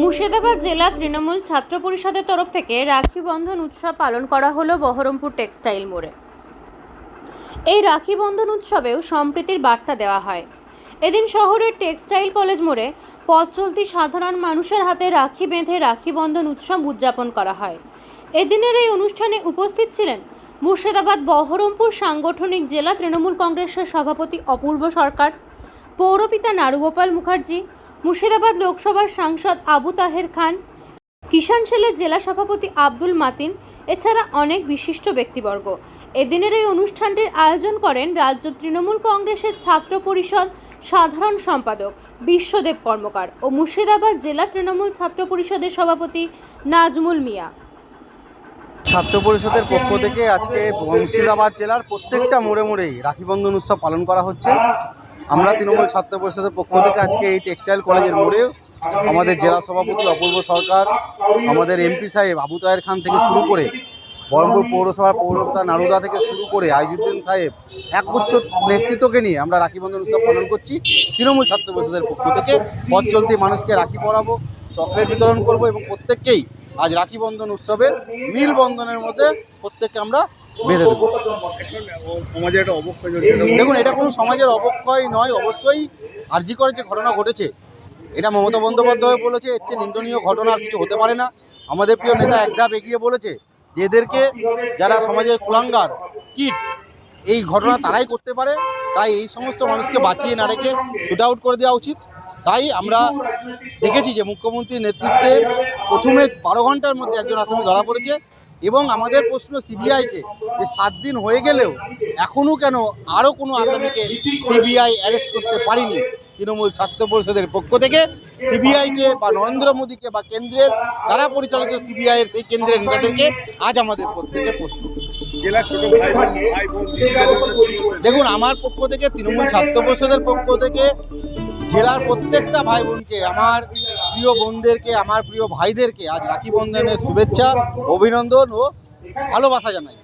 মুর্শিদাবাদ জেলা তৃণমূল ছাত্র পরিষদের তরফ থেকে রাখি বন্ধন উৎসব পালন করা হলো বহরমপুর টেক্সটাইল মোড়ে। এই রাখি বন্ধন উৎসবেও সম্প্রীতির বার্তা দেওয়া হয়। এদিন শহরের টেক্সটাইল কলেজ মোড়ে পথ চলতি সাধারণ মানুষের হাতে রাখি বেঁধে রাখি বন্ধন উৎসব উদযাপন করা হয়। এদিনের এই অনুষ্ঠানে উপস্থিত ছিলেন মুর্শিদাবাদ বহরমপুর সাংগঠনিক জেলা তৃণমূল কংগ্রেসের সভাপতি অপূর্ব সরকার, পৌরপিতা নারুগোপাল মুখার্জি মুর্শিদাবাদ লোকসভার সাংসদ আবু তাহের খান, কিষাণ সেলের জেলা সভাপতি আব্দুল মাতিন, এছাড়া অনেক বিশিষ্ট ব্যক্তিবর্গ। এদিনের এই অনুষ্ঠানটির আয়োজন করেন রাজ্য তৃণমূল কংগ্রেসের ছাত্র পরিষদ সাধারণ সম্পাদক বিশ্বদেব কর্মকার ও মুর্শিদাবাদ জেলা তৃণমূল ছাত্র পরিষদের সভাপতি নাজমুল মিয়া। ছাত্র পরিষদের পক্ষ থেকে আজকে মুর্শিদাবাদ জেলার প্রত্যেকটা মোড়ে মোড়েই রাখি বন্ধন উৎসব পালন করা হচ্ছে। আমরা তৃণমূল ছাত্র পরিষদের পক্ষ থেকে আজকে এই টেক্সটাইল কলেজের মোড়ে আমাদের জেলা সভাপতি অপূর্ব সরকার, আমাদের এমপি সাহেব আবু তাহের খান থেকে শুরু করে বহরমপুর পৌরসভার পৌরপিতা নারুদা থেকে শুরু করে আইজুদ্দিন সাহেব একগুচ্ছ নেতৃত্বকে নিয়ে আমরা রাখি বন্ধন উৎসব পালন করছি। তৃণমূল ছাত্র পরিষদের পক্ষ থেকে পথ চলতি মানুষকে রাখি পরাবো, চকলেট বিতরণ করব এবং প্রত্যেককেই আজ রাখি বন্ধন উৎসবের মিল বন্ধনের মধ্যে প্রত্যেককে আমরা বেঁধে দেবো। দেখুন, এটা কোনো সমাজের অবক্ষয় নয়, অবশ্যই আর্জি করে যে ঘটনা ঘটেছে, এটা মমতা বন্দ্যোপাধ্যায় বলেছে, এর চেয়ে নিন্দনীয় ঘটনা আর কিছু হতে পারে না। আমাদের প্রিয় নেতা এক ধাপ এগিয়ে বলেছে, যে এদেরকে যারা সমাজের কুলাঙ্গার, কিট, এই ঘটনা তারাই করতে পারে, তাই এই সমস্ত মানুষকে বাঁচিয়ে না রেখে শুট আউট করে দেওয়া উচিত। তাই আমরা দেখেছি যে মুখ্যমন্ত্রীর নেতৃত্বে প্রথমে বারো ঘণ্টার মধ্যে একজন আসামি ধরা পড়েছে এবং আমাদের প্রশ্ন সিবিআইকে যে সাত দিন হয়ে গেলেও এখনও কেন আরও কোনো আসামিকে সিবিআই অ্যারেস্ট করতে পারেনি তৃণমূল ছাত্র পরিষদের পক্ষ থেকে সিবিআইকে বা নরেন্দ্র মোদীকে বা কেন্দ্রের দ্বারা পরিচালিত সিবিআইয়ের সেই কেন্দ্রের নেতাদেরকে আজ আমাদের প্রত্যেকের প্রশ্ন? দেখুন আমার পক্ষ থেকে তৃণমূল ছাত্র পরিষদের পক্ষ থেকে জেলার প্রত্যেকটা ভাই বোনকে আমার প্রিয় বোনদেরকে আমার প্রিয় ভাইদেরকে আজ রাখি বন্ধনের শুভেচ্ছা অভিনন্দন ও ভালোবাসা জানাই।